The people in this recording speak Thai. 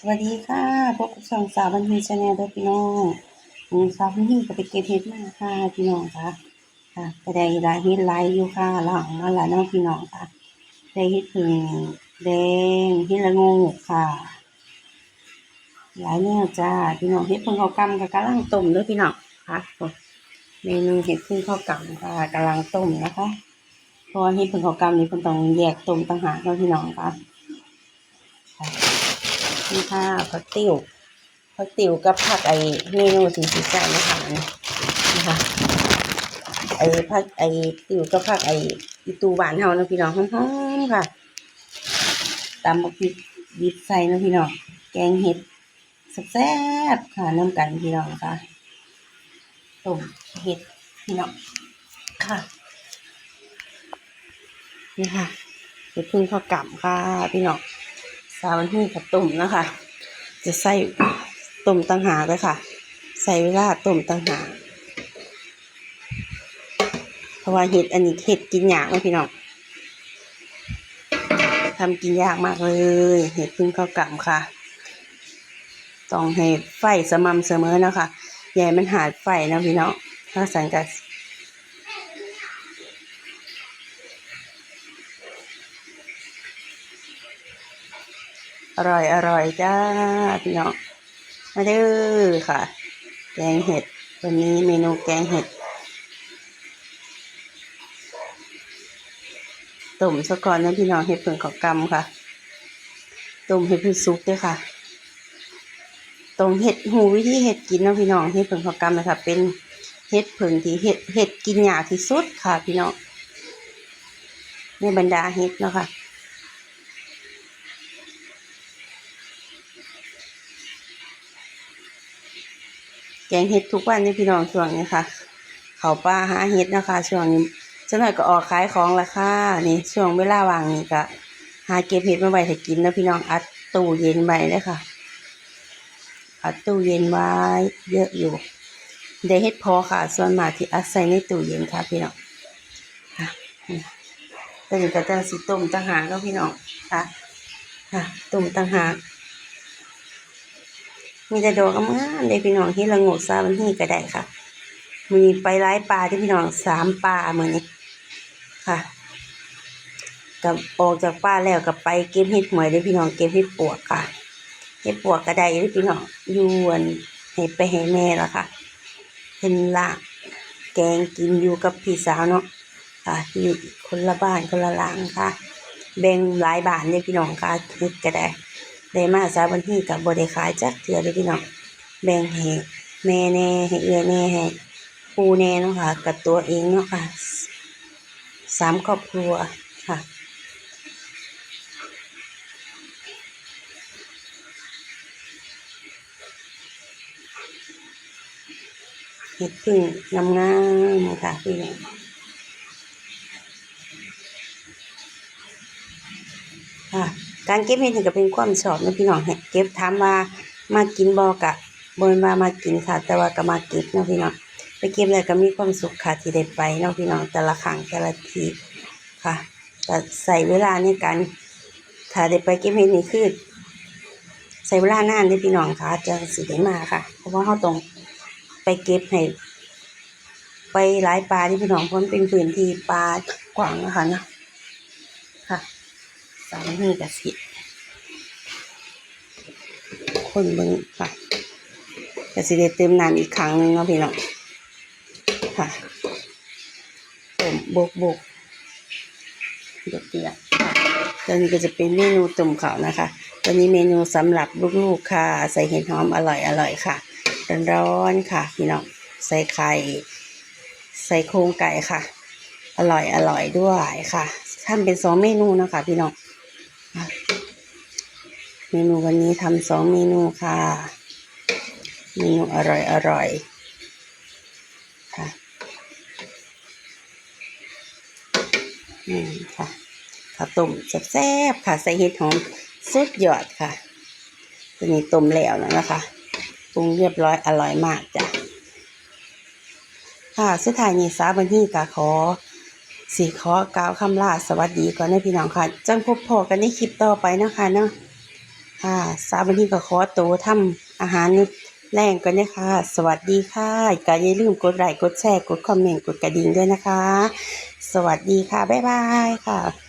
สวัสดีค่ะพบกับช่องสาวบันเทิงชาแนลด้วยพี่น้องมีสาวบันเทิงก็ไปเก็บเห็ดมาค่ะพี่น้องค่ะค่ะก็ได้หลายเห็ดหลายอยู่ค่ะหลังมาหลายน้องพี่น้องค่ะ ได้เห็ดผึ่งแดงเห็ดละงกค่ะ หลายแนวจ้าพี่น้องเห็ดผึ่งข้าวกำกับกำลังต้มด้วยพี่น้องค่ะเมนูเห็ดผึ่งข้าวกำค่ะกำลังต้มนะคะเพราะว่าเห็ดผึ่งข้าวกำนี่เป็นต้องแยกต้มต่างหากเนาะพี่น้องค่ะ นี่ค่ะผักติ๋วผักติ๋วกับผักไอเมนูสีสีสันนะคะนะคะไอผักไอติ๋วกับผักไออีตูหวานเฮานะพี่น้องหอมๆค่ะตำบักพริกดิบใส่นะพี่น้องแกงเห็ดแซ่บค่ะน้ำกันพี่น้องค่ะต้มเห็ดพี่น้องค่ะนี่ค่ะเห็ดพึ่งข้าวกล่ำค่ะพี่น้อง สาวันที่กับต้มนะคะ จะใส่ต้มตังหากเลยค่ะ ใส่เวลาต้มตังหากเพราะว่าเห็ดอันนี้เห็ดกินยากนะพี่น้องทำกินยากมากเลย เห็ดพึ่งข้าวกล่ำค่ะ ต้องให้ไฟสม่ำเสมอนะคะอย่าให้มันหายไฟนะพี่น้องถ้าสั่งกับ อร่อยอร่อยจ้าพี่น้องมาเด้อค่ะ แกงเห็ด วันนี้เมนูแกงเห็ดต้มซะก่อนนะพี่น้องเห็ดเพิ่งขอกำค่ะต้มเห็ดเพิ่งซุปด้วยค่ะต้มเห็ดหูวิธีเห็ดกินนะพี่น้องเห็ดเพิ่งขอกำนะคะเป็นเห็ดเพิ่งที่เห็ดเห็ดกินยากที่สุดค่ะ พี่น้องในบรรดาเห็ดเนาะค่ะ แกงเห็ดทุกวันนี่พี่น้องช่วงนี้ค่ะ เขาป้าหาเห็ดนะคะช่วงนี้จังหน่อยก็ออกขายของละค่ะนี่ช่วงเวลาว่างนี่ก็หาเก็บเห็ดมาไว้ให้กินนะพี่น้องอัดตู้เย็นไว้เลยค่ะ อัดตู้เย็นไว้เยอะอยู่ได้เห็ดพอค่ะ ส่วนมากที่อัดใส่ในตู้เย็นค่ะพี่น้องค่ะนี่ตอนนี้ก็จะสิต้มต่างหากแล้วพี่น้องค่ะค่ะต้มต่างหาก มีแต่ดอกงามๆเลยพี่น้องที่ละงกซาบันที่ก็ได้ค่ะมีไปไล่ปลาที่พี่น้องสามปลาเหมือนนี้ค่ะกับออกจากป่าแล้วกับไปเก็บเห็ดหมวยได้พี่น้องเก็บเห็ดปวกค่ะเห็ดปวกก็ได้ได้พี่น้องยวนให้ไปให้แม่ละค่ะเป็นละแกงกินอยู่กับพี่สาวเนาะค่ะอยู่คนละบ้านคนละหลังค่ะ แบ่งหลายบ้านเลยพี่น้องค่ะเห็ดก็ได้ ได้มาสาบันที่กับบริขายจักเถื่อเลยพี่น้องแบ่งให้แม่แน่ให้เอื้อแน่ให้ปูแน่เนาะค่ะกับตัวเองเนาะค่ะสามครอบครัวค่ะเห็ดพึ่งงามงามๆค่ะพี่น้อง การเก็บเห็ดนี่ก็เป็นความชอบนะพี่น้องเห็ดเก็บถามว่ามากินบอกะบนมามากินค่ะ แต่ว่าก็มาเก็บเนาะพี่น้องไปเก็บแล้วก็มีความสุขค่ะที่ได้ไปเนาะพี่น้องแต่ละครั้งแต่ละทีค่ะแต่ใส่เวลาในการถ้าได้ไปเก็บเห็ดนี่คือใส่เวลานานเลยพี่น้องค่ะจะสิได้มาค่ะ เพราะว่าเขาต้องไปเก็บให้ไปหลายปลาที่พี่น้องเพราะมันเป็นพื้นที่ปลากว้างนะคะเนาะค่ะ สามนี่กะสิ คนเบิ่งค่ะกะสิได้เติมน้ำอีกครั้งหนึงเนาะพี่น้องค่ะต้มโบกโบกเดือดเดือดตัวนี้ก็จะเป็นเมนูต้มขาวนะคะ ตัวนี้เมนูสำหรับลูกๆค่ะ ใส่เห็ดหอมอร่อยอร่อยค่ะร้อนๆค่ะพี่น้องใส่ไข่ใส่โครงไก่ค่ะ อร่อยอร่อยด้วยค่ะทำเป็นสองเมนูนะคะพี่น้อง เมนูวันนี้ทำสองเมนูค่ะ เมนูอร่อยอร่อยค่ะอืมค่ะข้าวต้มแซ่บๆค่ะ ใส่เห็ดหอมสุดยอดค่ะตัวนี้ต้มแล้วแล้วนะคะปรุงเรียบร้อยอร่อยมากจ้ะค่ะสุดท้ายนี้สาบันที่กะขอสีขอกล่าวคำลาสวัสดีก่อนนะพี่น้องค่ะ จังพบพอกันในคลิปต่อไปนะคะเนาะ ค่ะสามวันนี้ก็ขอตัวทำอาหารแรงกันนะคะ สวัสดีค่ะก็อย่าลืมกดไลค์กดแชร์กดคอมเมนต์กดกระดิ่งด้วยนะคะ สวัสดีค่ะ บ๊ายบายค่ะ